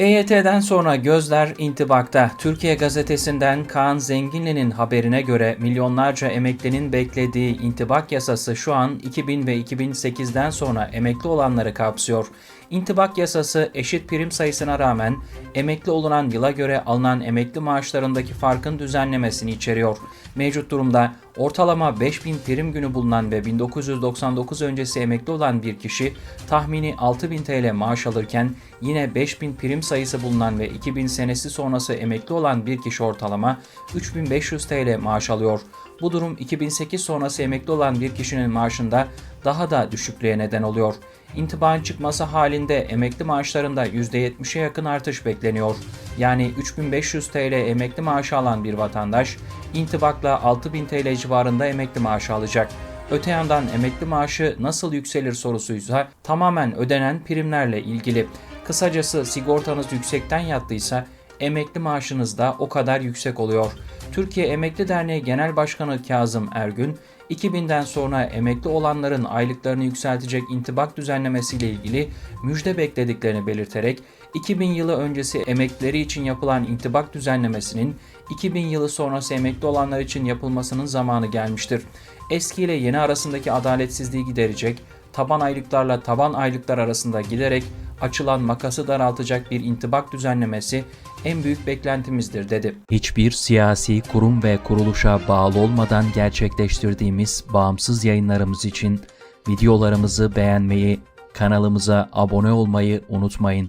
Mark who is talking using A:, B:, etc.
A: EYT'den sonra gözler intibakta. Türkiye gazetesinden Kaan Zenginli'nin haberine göre milyonlarca emeklinin beklediği intibak yasası şu an 2000 ve 2008'den sonra emekli olanları kapsıyor. İntibak yasası eşit prim sayısına rağmen emekli olunan yıla göre alınan emekli maaşlarındaki farkın düzenlemesini içeriyor. Mevcut durumda ortalama 5000 prim günü bulunan ve 1999 öncesi emekli olan bir kişi tahmini 6000 TL maaş alırken yine 5000 prim sayısı bulunan ve 2000 senesi sonrası emekli olan bir kişi ortalama 3500 TL maaş alıyor. Bu durum 2008 sonrası emekli olan bir kişinin maaşında daha da düşüklüğe neden oluyor. İntibağın çıkması halinde emekli maaşlarında %70'e yakın artış bekleniyor. Yani 3500 TL emekli maaşı alan bir vatandaş intibakla 6000 TL civarında emekli maaşı alacak. Öte yandan emekli maaşı nasıl yükselir sorusuysa tamamen ödenen primlerle ilgili. Kısacası sigortanız yüksekten yattıysa emekli maaşınız da o kadar yüksek oluyor. Türkiye Emekli Derneği Genel Başkanı Kazım Ergün, 2000'den sonra emekli olanların aylıklarını yükseltecek intibak düzenlemesiyle ilgili müjde beklediklerini belirterek 2000 yılı öncesi emeklileri için yapılan intibak düzenlemesinin 2000 yılı sonrası emekli olanlar için yapılmasının zamanı gelmiştir. Eski ile yeni arasındaki adaletsizliği giderecek, taban aylıklarla taban aylıklar arasında giderek açılan makası daraltacak bir intibak düzenlemesi en büyük beklentimizdir dedi. Hiçbir siyasi kurum ve kuruluşa bağlı olmadan gerçekleştirdiğimiz bağımsız yayınlarımız için videolarımızı beğenmeyi, kanalımıza abone olmayı unutmayın.